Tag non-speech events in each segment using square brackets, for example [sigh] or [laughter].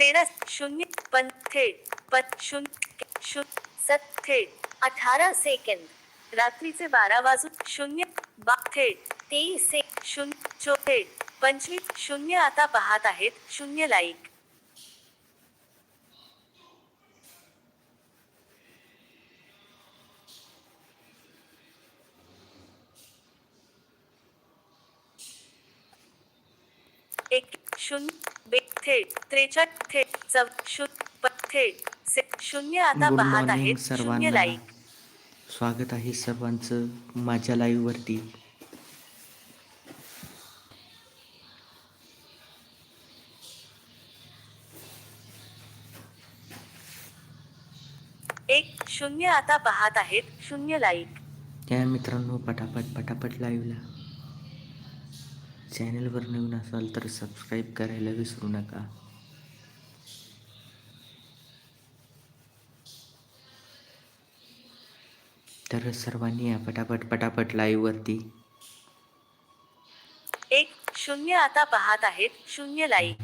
तेरा शून्य थेट पत शून्य शून्य सत थेट अठरा सेकंद रात्रीचे बारा वाजून शून्य बा थेट तेवीस से शून्य चो थेट पंचवीस शून्य आता पाहत आहेत शून्य लाईक। एक शून्य थेट थेट शून्य प- थेट से शून्य आता गुड पाहत मॉर्निंग आहेत शून्य सर्वांना. लाईक स्वागत आहे सर्वांचं माझ्या लाईव्ह वरती. एक शून्य आता पाहत आहेत शून्य लाईक त्या मित्रांनो पटापट पटापट लाईव्हला चॅनलवर नवीन असाल तर सबस्क्राईब करायला विसरू नका. तर सर्वांनी या पटापट पटापट लाईव्ह वरती. एक शून्य आता पाहत आहेत शून्य लाईक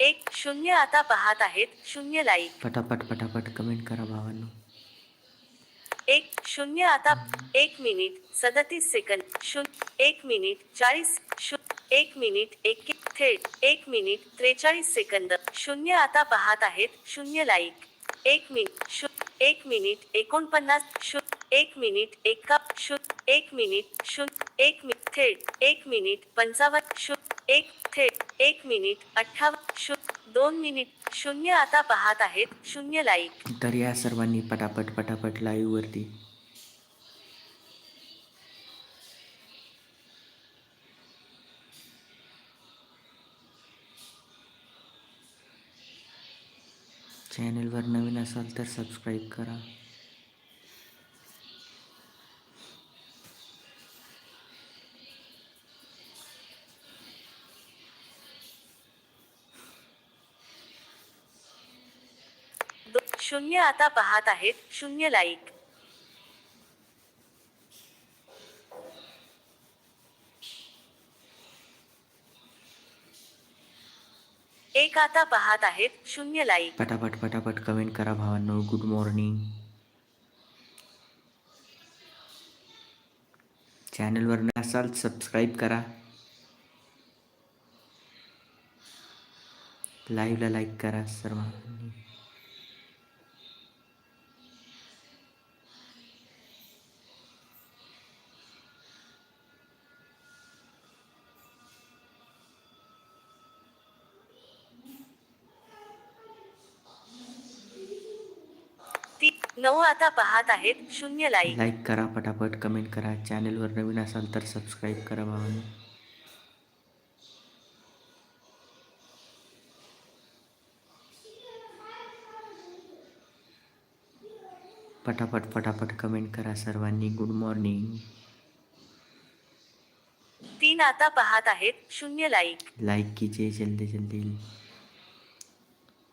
एक शून्य आता पाहत आहेत शून्य लाईक पटापट पटापट कमेंट करा भावांनो एक शून्य आता एक मिनिट सदतीस सेकंद शून्य एक मिनिट चाळीस शून्य एक मिनिट एक थेट एक मिनिट त्रेचाळीस सेकंद शून्य आता पाहत आहेत शून्य लाईक एक मिनिट शून्य एक मिनिट एकोणपन्नास शून्य एक मिनिट एका शून्य एक मिनिट शून्य एक मिनिट थेट एक मिनिट पंचावन्न शून्य एक थेट एक मिनिट अठ्ठावन्न शून्य दोन मिनिट शून्य आता पाहत आहेत शून्य लाईक तर या सर्वांनी पटापट पटापट लाईव्ह वरती. चॅनलवर नवीन असाल तर सबस्क्राईब करा. शून्य आता पाहत आहेत शून्य लाईक एक आता पाहत आहेत शून्य लाईक पटापट पटापट कमेंट करा भावांनो. गुड मॉर्निंग चॅनलवर नसाल सबस्क्राईब करा. लाईव्हला लाईक करा सर्वांनी. नऊ आता पाहत आहेत शून्य लाईक. लाईक करा पटापट कमेंट करा. चॅनलवर नवीन असाल तर सबस्क्राईब करा भावांनो. पटापट पटापट कमेंट करा सर्वांनी. गुड मॉर्निंग तीन आता पाहत आहेत शून्य लाईक. लाईक कीजिए जल्दी जल्दी.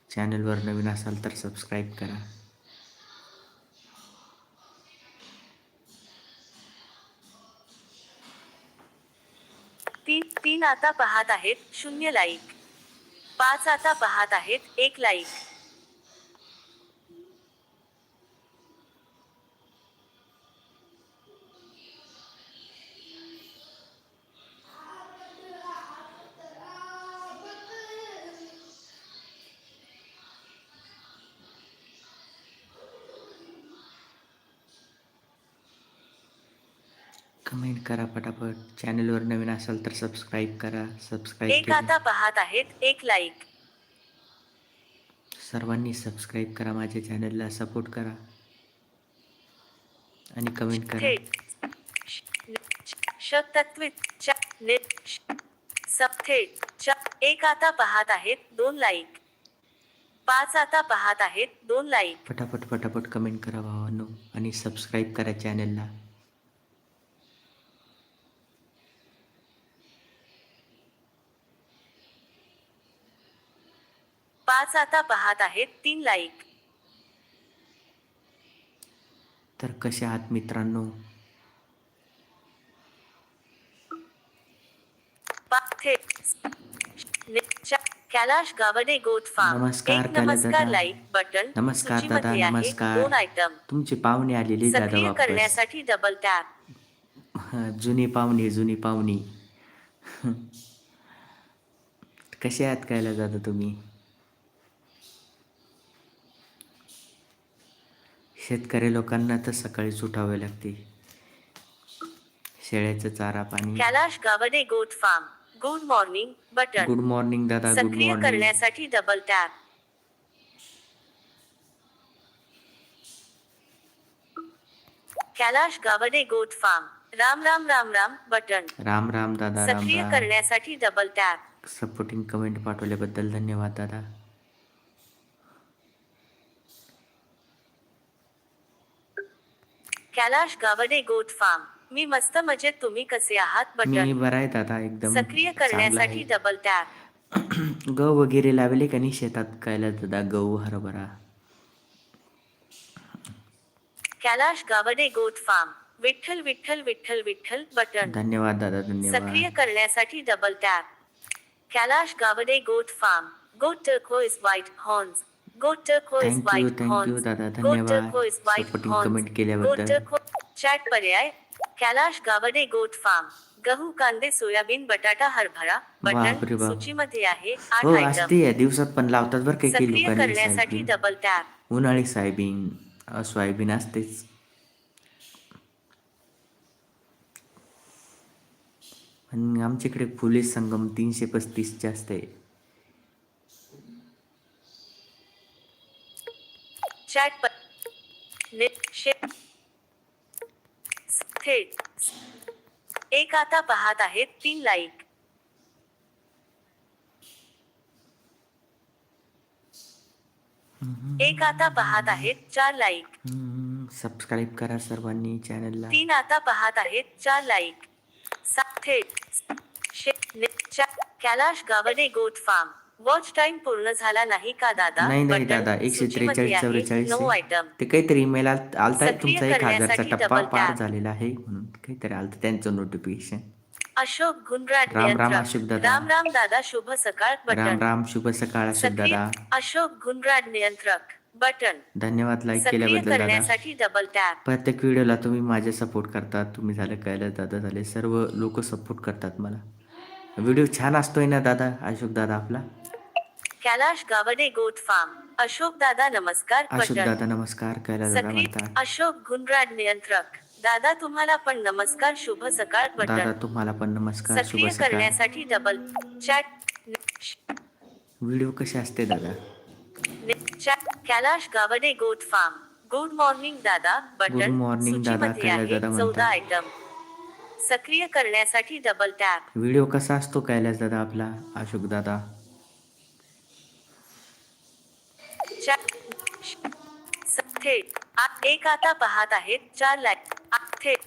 चॅनलवर नवीन असाल तर सबस्क्राईब करा. तीन तीन आता पाहत आहेत शून्य लाईक पाच आता पाहत आहेत एक लाईक कमेंट करा पटापट चॅनलवर नवीन असाल तर सबस्क्राईब करा. सबस्क्राईब एक आता पाहत आहेत एक लाईक सर्वांनी सबस्क्राईब करा माझ्या चॅनलला सपोर्ट करा. आणि कमेंट करा. थेट शतत्वित च ने थेट च एक आता पाहत आहेत दोन लाईक पाच आता पाहत आहेत दोन लाईक पटापट पटापट कमेंट करा भावांनो. आणि सबस्क्राईब करा चॅनलला पाच आता पाहत आहेत तीन लाईक. तर कसे आहात मित्रांनो? कैलाश गावडे गोट फार्म नमस्कार, नमस्कार दादा. लाईक बटन नमस्कार दादा, नमस्कार. दोन आयटम तुमचे पाहुणे आलेले दादा सक्रिय करण्यासाठी डबल टॅप जुनी पाहुणे जुनी पाहुणी. [laughs] कसे आहात कायला जाता तुम्ही? शेतकरी लोकांना तर सकाळीच उठावे लागते. शेळ्याचं चारा पाणी. Kailash Gawade goat farm. Good morning button good morning दादा. गुड सक्रिय मॉर्निंग. करण्यासाठी double tap Kailash Gawade goat farm. Ram Ram Ram Ram button. Ram Ram दादा राम सक्रिय राम. करण्यासाठी डबल टॅप सपोर्टिंग कमेंट पाठवल्याबद्दल धन्यवाद दादा. Kailash Gawade goat form. मी मस्त मजेत तुम्ही कसे आहात मी बटन बरा आहे दादा एकदम सक्रिय करण्यासाठी. डबल टॅप [clears throat] गहू वगैरे लावले का नाही शेतात? कायला दादा गहू हरभरा? Kailash Gawade goat farm. Vitthal Vitthal Vitthal Vitthal button. धन्यवाद दादा सक्रिय धन्यवाद करण्यासाठी double tap Kailash Gawade goat farm. Goat turquoise white horns you, horns दादा, धन्यवाद. हॉर्न्स comment केल्याबद्दल. चॅट पर्याय कैलाश गावडे गोट फार्म गहू कांदे सोयाबीन बटाटा हरभरा बटन बाप. सूचीमध्ये आहे हो असते या दिवसात पण लावतात बरं काही काही लोकांनी करण्यासाठी डबल टॅप उन्हाळी सोयाबीन सोयाबीन असतेच. आणि आमच्याकडे फुले संगम तीनशे पस्तीस जास्त आहे चॅट थेट. एक आता पाहत आहेत तीन लाईक. एक आता पाहत आहेत चार लाईक. सबस्क्राईब करा सर्वांनी चॅनलला. तीन आता पाहत आहेत चार लाईक. सात थेट. Kailash Gawade goat form. Watch time पूर्ण झाला नाही का दादा? नाही नाही दादा. एकशे त्रेचाळीस चौवेचाळीस नऊ. आयटम ते काहीतरी ईमेल आलताय सक्रिय तुमचा एक हजारचा टप्पा पार. झालेला आहे म्हणून काहीतरी आलतं त्यांचं नोटिफिकेशन अशोक गुंडराट राम राम. अशोक दादा. राम राम दादा शुभ सकाळ राम बटन. राम शुभ सकाळ अशोक दादा. अशोक गुंडराट नियंत्रक बटन. धन्यवाद लाईक केल्याबद्दल दादा. करण्यासाठी डबल टॅप प्रत्येक व्हिडिओला तुम्ही माझे सपोर्ट करतात तुम्ही झालं कळलं दादा झाले. सर्व लोक सपोर्ट करतात मला. व्हिडिओ छान असतोय ना दादा? अशोक दादा आपला? Kailash Gawade goat form. अशोक दादा नमस्कार अशोक दादा नमस्कार दादा म्हणतात. अशोक गुंडराट नियंत्रक. दादा तुम्हाला पण नमस्कार शुभ सकाळ दादा बटन तुम्हाला पण नमस्कार शुभ सक्रिय सकाळ. करण्यासाठी डबल चॅट व्हिडिओ कसे असते दादा? Chat Kailash Gawade goat farm. Good morning दादा. बटन morning, दादा. कैलाश दादा चौदा म्हणतात. आयटम सक्रिय करण्यासाठी डबल टॅप व्हिडिओ कसा असतो कैलास दादा आपला? अशोक दादा. स- थेट एक आता पाहत आहेत चार लाईक थेट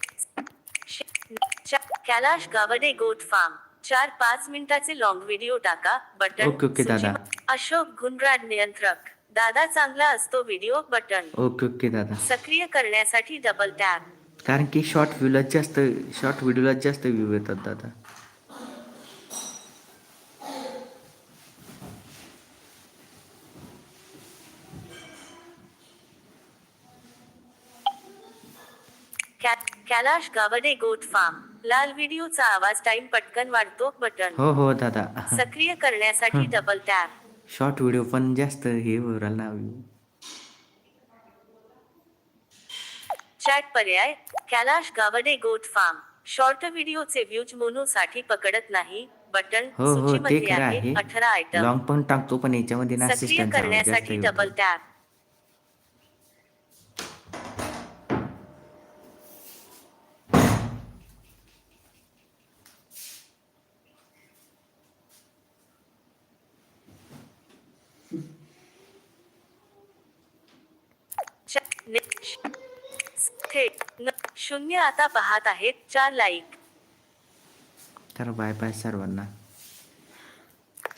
कैलाश गावडे गोट फार्म. चार पाच मिनिटाचे लॉंग व्हिडिओ टाका बटन. ओके, ओके, दादा. अशोक गुंडराट नियंत्रक. दादा चांगला असतो व्हिडिओ बटन. ओके ओके दादा. सक्रिय करण्यासाठी डबल टॅप कारण की शॉर्ट व्ह्यूला जास्त शॉर्ट व्हिडिओला जास्त व्ह्यू येतात दादा कै- कैलाश गावडे गोट फार्म. लाल व्हिडिओचा आवाज टाइम पटकन वाढतो बटन. हो हो दादा. सक्रिय करण्यासाठी डबल टॅप शॉर्ट व्हिडिओ पण जास्त हे चॅट पर्याय Kailash Gawade goat farm. Short व्हिडिओचे views मोनो साठी पकडत नाही. बटन हो हो ते खरं आहे अठरा आयटम लॉंग पण टाकतो पण याच्यामध्ये सक्रिय करण्यासाठी. डबल टॅप न- शून्य आता पाहत आहेत चार लाईक. तर बाय बाय सर्वांना.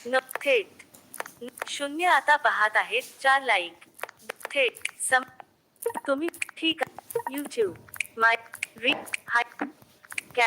न थेट. शून्य आता पाहत आहेत चार लाईक. थेट. सम तुम्ही ठीक यूट्यूब माय री हाय कॅ